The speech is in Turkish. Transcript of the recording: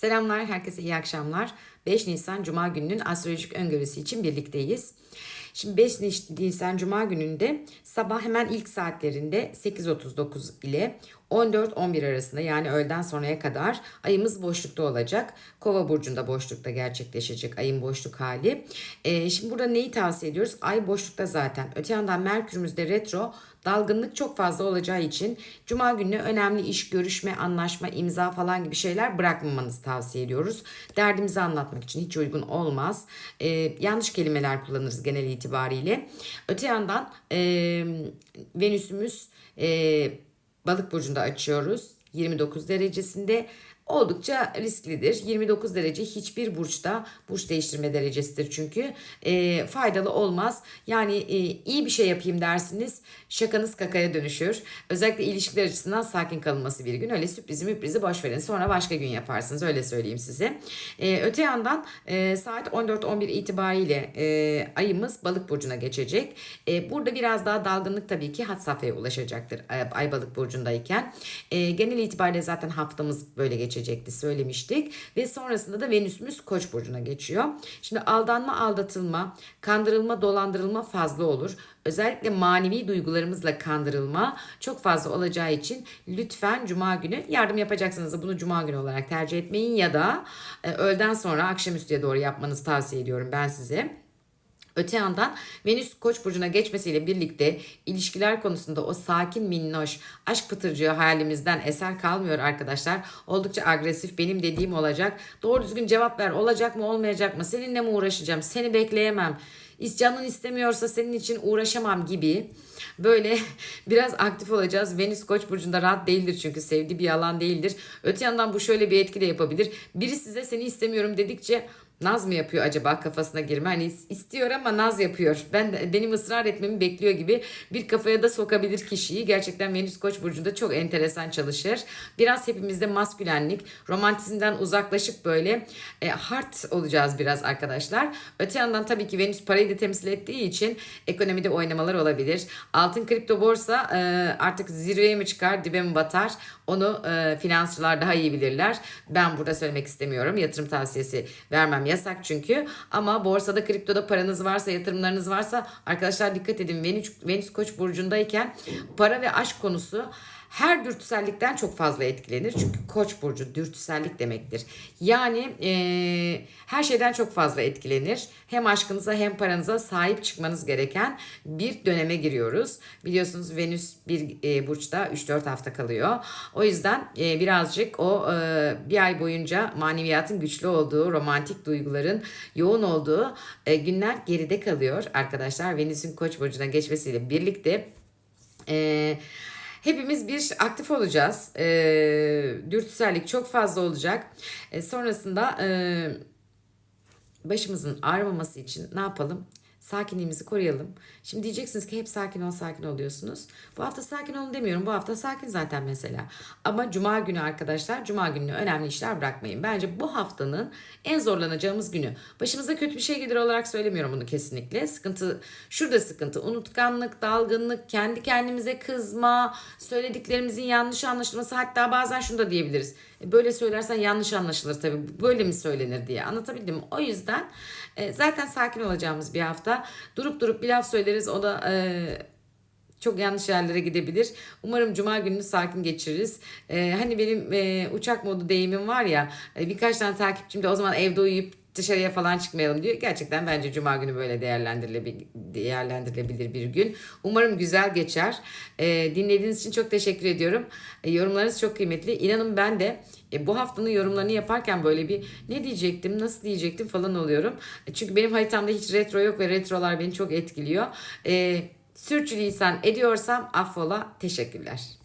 Selamlar, herkese iyi akşamlar. 5 Nisan Cuma gününün astrolojik öngörüsü için birlikteyiz. Şimdi 5 Nisan Cuma gününde sabah hemen ilk saatlerinde 8.39 ile 14-11 arasında yani öğleden sonraya kadar ayımız boşlukta olacak. Kova burcunda boşlukta gerçekleşecek ayın boşluk hali. Ee, şimdi burada neyi tavsiye ediyoruz? Ay boşlukta zaten. Öte yandan Merkürümüzde retro dalgınlık çok fazla olacağı için Cuma günü önemli iş, görüşme, anlaşma, imza falan gibi şeyler bırakmamanızı tavsiye ediyoruz. Derdimizi anlatmak için hiç uygun olmaz. Ee, yanlış kelimeler kullanırız genel. Öte yandan e, Venüsümüz e, balık burcunda açıyoruz. 29 derecesinde oldukça risklidir. 29 derece hiçbir burçta burç değiştirme derecesidir çünkü e, faydalı olmaz. Yani e, iyi bir şey yapayım dersiniz şakanız kakaya dönüşür. Özellikle ilişkiler açısından sakin kalınması bir gün. Öyle sürprizi müprizi boş verin sonra başka gün yaparsınız öyle söyleyeyim size. E, öte yandan e, saat 14-11 itibariyle e, ayımız balık burcuna geçecek. E, burada biraz daha dalgınlık tabii ki hat safhaya ulaşacaktır ay, ay balık burcundayken. E, genel itibariyle zaten haftamız böyle geçecek geçecekti söylemiştik. Ve sonrasında da Venüs'ümüz Koç burcuna geçiyor. Şimdi aldanma, aldatılma, kandırılma, dolandırılma fazla olur. Özellikle manevi duygularımızla kandırılma çok fazla olacağı için lütfen cuma günü yardım yapacaksanız da bunu cuma günü olarak tercih etmeyin ya da e, öğleden sonra akşamüstüye doğru yapmanızı tavsiye ediyorum ben size. Öte yandan Venüs Koç burcuna geçmesiyle birlikte ilişkiler konusunda o sakin minnoş aşk pıtırcığı halimizden eser kalmıyor arkadaşlar. Oldukça agresif benim dediğim olacak. Doğru düzgün cevap ver olacak mı olmayacak mı seninle mi uğraşacağım seni bekleyemem. Canın istemiyorsa senin için uğraşamam gibi böyle biraz aktif olacağız. Venüs Koç burcunda rahat değildir çünkü sevdiği bir alan değildir. Öte yandan bu şöyle bir etki de yapabilir. Biri size seni istemiyorum dedikçe Naz mı yapıyor acaba kafasına girme? Hani istiyor ama naz yapıyor. Ben benim ısrar etmemi bekliyor gibi bir kafaya da sokabilir kişiyi. Gerçekten Venüs Koç burcunda çok enteresan çalışır. Biraz hepimizde maskülenlik, romantizmden uzaklaşıp böyle e, hard olacağız biraz arkadaşlar. Öte yandan tabii ki Venüs parayı da temsil ettiği için ekonomide oynamalar olabilir. Altın kripto borsa e, artık zirveye mi çıkar, dibe mi batar? Onu e, finansçılar daha iyi bilirler. Ben burada söylemek istemiyorum. Yatırım tavsiyesi vermem yasak çünkü. Ama borsada, kriptoda paranız varsa, yatırımlarınız varsa arkadaşlar dikkat edin. Venüs, Venüs Koç burcundayken para ve aşk konusu her dürtüsellikten çok fazla etkilenir. Çünkü koç burcu dürtüsellik demektir. Yani e, her şeyden çok fazla etkilenir. Hem aşkınıza hem paranıza sahip çıkmanız gereken bir döneme giriyoruz. Biliyorsunuz Venüs bir e, burçta 3-4 hafta kalıyor. O yüzden e, birazcık o e, bir ay boyunca maneviyatın güçlü olduğu, romantik duyguların yoğun olduğu e, günler geride kalıyor arkadaşlar. Venüs'ün koç burcuna geçmesiyle birlikte... E, Hepimiz bir aktif olacağız. E, dürtüsellik çok fazla olacak. E, sonrasında e, başımızın ağrımaması için ne yapalım? Sakinliğimizi koruyalım. Şimdi diyeceksiniz ki hep sakin ol sakin oluyorsunuz. Bu hafta sakin olun demiyorum. Bu hafta sakin zaten mesela. Ama cuma günü arkadaşlar cuma günü önemli işler bırakmayın. Bence bu haftanın en zorlanacağımız günü. Başımıza kötü bir şey gelir olarak söylemiyorum bunu kesinlikle. Sıkıntı şurada sıkıntı. Unutkanlık, dalgınlık, kendi kendimize kızma, söylediklerimizin yanlış anlaşılması hatta bazen şunu da diyebiliriz. Böyle söylersen yanlış anlaşılır tabii. Böyle mi söylenir diye anlatabildim mi? O yüzden e, zaten sakin olacağımız bir hafta. Durup durup bir laf söyleriz o da e, çok yanlış yerlere gidebilir. Umarım cuma gününü sakin geçiririz. Ee, hani benim e, uçak modu deyimim var ya e, birkaç tane takipçim de o zaman evde uyuyup dışarıya falan çıkmayalım diyor. Gerçekten bence cuma günü böyle değerlendirilebilir, değerlendirilebilir bir gün. Umarım güzel geçer. E, dinlediğiniz için çok teşekkür ediyorum. E, yorumlarınız çok kıymetli. İnanın ben de e, bu haftanın yorumlarını yaparken böyle bir ne diyecektim, nasıl diyecektim falan oluyorum. E, çünkü benim haritamda hiç retro yok ve retrolar beni çok etkiliyor. E, sürçülisan ediyorsam affola. Teşekkürler.